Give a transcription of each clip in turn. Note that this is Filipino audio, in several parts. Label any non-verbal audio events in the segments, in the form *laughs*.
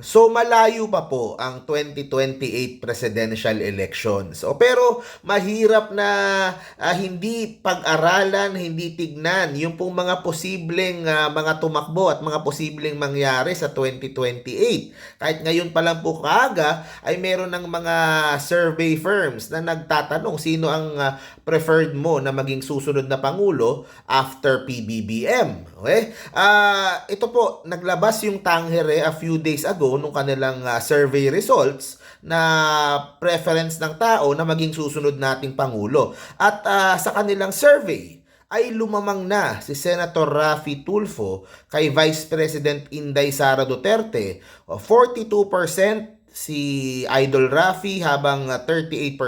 So malayo pa po ang 2028 presidential elections. O pero mahirap na ah, hindi pag-aralan, hindi tignan yung pong mga posibleng ah, mga tumakbo at mga posibleng mangyari sa 2028. Kahit ngayon pa lang po kaaga ay meron ng mga survey firms na nagtatanong sino ang ah, preferred mo na maging susunod na pangulo after PBBM. Okay? Ah, ito po naglabas yung Tangere a few days ago nung kanilang ah, survey results na preference ng tao na maging susunod nating pangulo. At ah, sa kanilang survey ay lumamang na si Senator Raffy Tulfo kay Vice President Inday Sara Duterte. O, 42% si Idol Raffy habang ah, 38%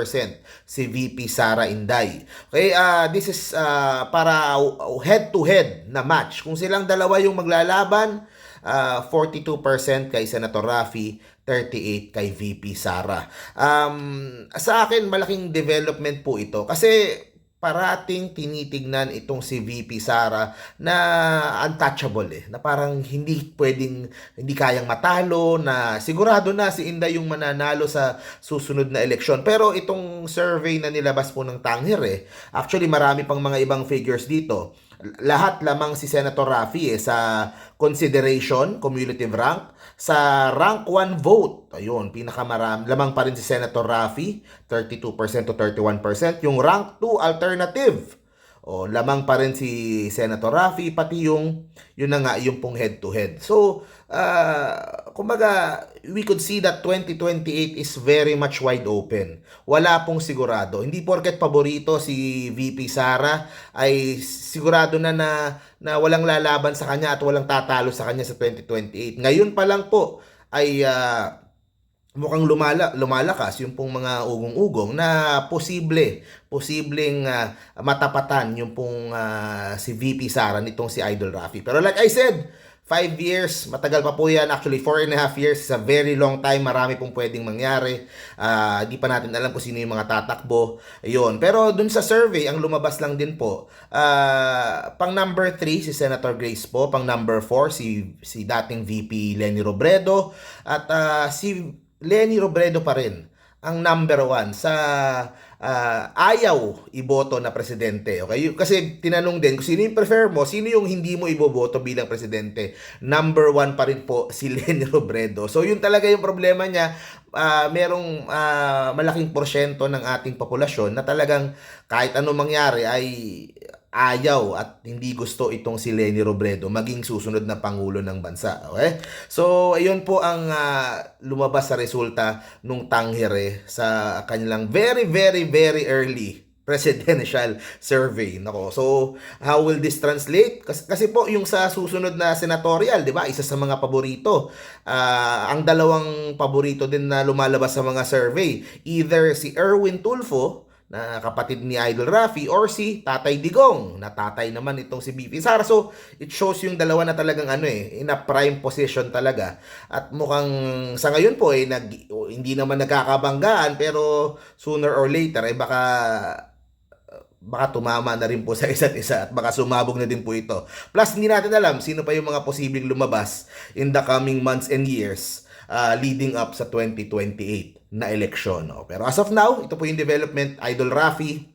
si VP Sara Inday. Okay, ah this is ah, para head to head na match. Kung silang dalawa yung maglalaban, ah, 42% kay Senator Raffy, 38 kay VP Sara. Um, sa akin malaking development po ito kasi parating tinitignan itong si VP Sara na untouchable eh. Na parang hindi pwedeng, hindi kayang matalo, na sigurado na si Inday yung mananalo sa susunod na eleksyon. Pero itong survey na nilabas po ng Tanghir eh, actually marami pang mga ibang figures dito. Lahat lamang si Senator Raffy eh, sa consideration, cumulative rank, sa rank 1 vote, ayun, pinakamaram, lamang pa rin si Senator Raffy, 32% to 31%. Yung rank 2 alternative, o lamang pa rin si Senator Raffy, pati yung, yun na nga, yung pong head to head. So, uh, kumbaga, we could see that 2028 is very much wide open. Wala pong sigurado. Hindi porket paborito si VP Sara ay sigurado na na, na walang lalaban sa kanya at walang tatalo sa kanya sa 2028. Ngayon pa lang po ay uh, mukhang lumala, lumalakas yung pong mga ugong-ugong na posible, posibleng uh, matapatan yung pong uh, si VP Sara nitong si Idol Rafi. Pero like I said, 5 years, matagal pa po yan. Actually, 4 and a half years is a very long time. Marami pong pwedeng mangyari. Uh, di pa natin alam kung sino yung mga tatakbo. Ayun. Pero dun sa survey, ang lumabas lang din po, uh, pang number 3 si Senator Grace po, pang number 4 si, si dating VP Lenny Robredo, at uh, si Lenny Robredo pa rin ang number one sa uh, ayaw iboto na presidente. Okay? Kasi tinanong din kung sino yung prefer mo, sino yung hindi mo iboboto bilang presidente. Number one pa rin po si *laughs* Lenny Robredo. So yun talaga yung problema niya. Uh, merong uh, malaking porsyento ng ating populasyon na talagang kahit anong mangyari ay ayaw at hindi gusto itong si Lenny Robredo maging susunod na pangulo ng bansa. Okay? So, ayun po ang uh, lumabas sa resulta nung Tanghire sa kanilang very, very, very early *laughs* presidential survey. Nako. So, how will this translate? Kasi, kasi po yung sa susunod na senatorial, 'di ba? Isa sa mga paborito. Uh, ang dalawang paborito din na lumalabas sa mga survey, either si Erwin Tulfo na kapatid ni Idol Rafi or si Tatay Digong na tatay naman itong si BP Sara. So, it shows yung dalawa na talagang ano eh, in a prime position talaga. At mukhang sa ngayon po eh, nag, hindi naman nagkakabanggaan pero sooner or later eh baka baka tumama na rin po sa isa't isa at baka sumabog na din po ito. Plus, hindi natin alam sino pa yung mga posibleng lumabas in the coming months and years uh, leading up sa 2028 na eleksyon. No? Pero as of now, ito po yung development. Idol Rafi,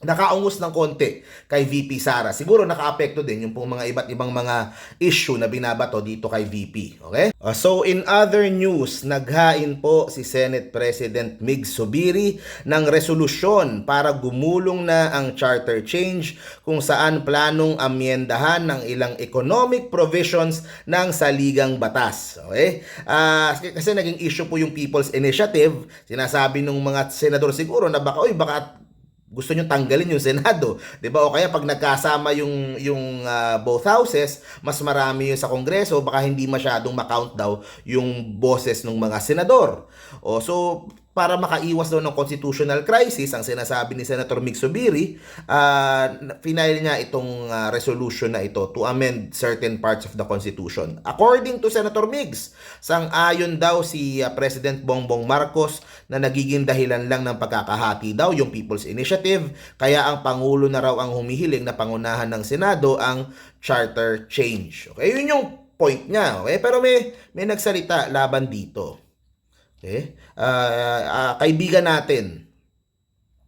nakaungus ng konti kay VP Sara. Siguro nakaapekto din yung pong mga iba't ibang mga issue na binabato dito kay VP. Okay? Uh, so in other news, naghain po si Senate President Mig Subiri ng resolusyon para gumulong na ang charter change kung saan planong amyendahan ng ilang economic provisions ng saligang batas. Okay? Uh, kasi naging issue po yung People's Initiative. Sinasabi ng mga senador siguro na baka, oy, baka gusto nyo tanggalin yung Senado, 'di ba? O kaya pag nagkasama yung yung uh, both houses, mas marami yung sa Kongreso, baka hindi masyadong ma-count daw yung boses ng mga senador. O so para makaiwas daw ng constitutional crisis, ang sinasabi ni Senator Mig Subiri, uh, final niya itong uh, resolution na ito to amend certain parts of the Constitution. According to Senator Migs, sang-ayon daw si uh, President Bongbong Marcos na nagiging dahilan lang ng pagkakahati daw yung People's Initiative, kaya ang Pangulo na raw ang humihiling na pangunahan ng Senado ang charter change. Okay, yun yung point niya. Okay? Pero may, may nagsalita laban dito. Okay? Ah, ah, kaibigan natin,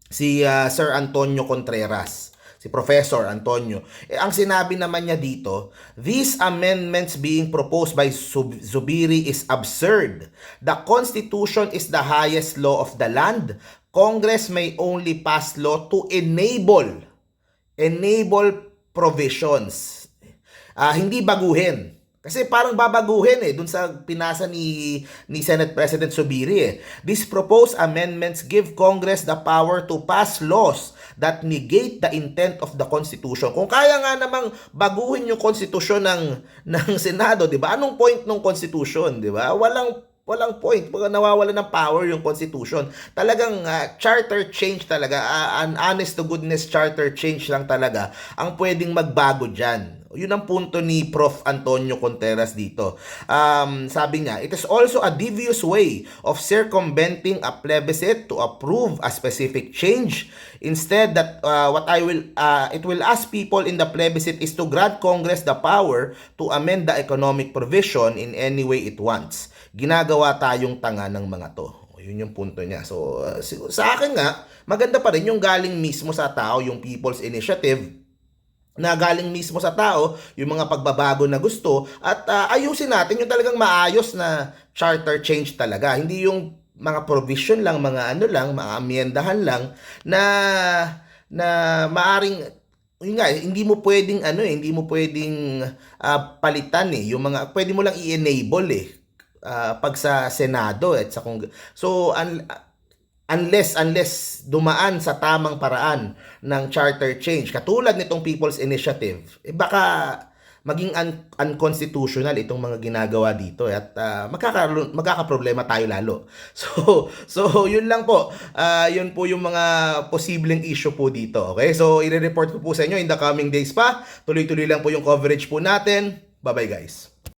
si ah, Sir Antonio Contreras, si Professor Antonio. Eh, ang sinabi naman niya dito, these amendments being proposed by Zub- Zubiri is absurd. The Constitution is the highest law of the land. Congress may only pass law to enable enable provisions. Ah, hindi baguhin. Kasi parang babaguhin eh dun sa pinasa ni ni Senate President Subiri eh. These proposed amendments give Congress the power to pass laws that negate the intent of the Constitution. Kung kaya nga namang baguhin yung konstitusyon ng *laughs* ng Senado, 'di ba? Anong point ng Constitution, 'di ba? Walang walang point. Pag nawawala ng power yung Constitution. Talagang ah, charter change talaga, ah, an honest to goodness charter change lang talaga ang pwedeng magbago diyan. Yun ang punto ni Prof. Antonio Contreras dito. Um, sabi niya, it is also a devious way of circumventing a plebiscite to approve a specific change. Instead, that uh, what I will, uh, it will ask people in the plebiscite is to grant Congress the power to amend the economic provision in any way it wants. Ginagawa tayong tanga ng mga to. Yun yung punto niya. So, uh, sa akin nga, maganda pa rin yung galing mismo sa tao, yung People's Initiative, na galing mismo sa tao, yung mga pagbabago na gusto, at ah, ayusin natin yung talagang maayos na charter change talaga. Hindi yung mga provision lang, mga ano lang, mga amyendahan lang, na, na maaring, yun nga, hindi mo pwedeng, ano eh, hindi mo pwedeng ah, palitan eh. Yung mga, pwede mo lang i-enable eh. Ah, pag sa Senado at sa Kong... So, un- unless unless dumaan sa tamang paraan ng charter change katulad nitong People's Initiative eh baka maging un- unconstitutional itong mga ginagawa dito eh, at uh, magkakaroon magkakaproblema tayo lalo. *laughs* So so yun lang po. Ah, yun po yung mga posibleng issue po dito. Okay? So i-report ko po sa inyo in the coming days pa. Tuloy-tuloy lang po yung coverage po natin. Bye-bye guys.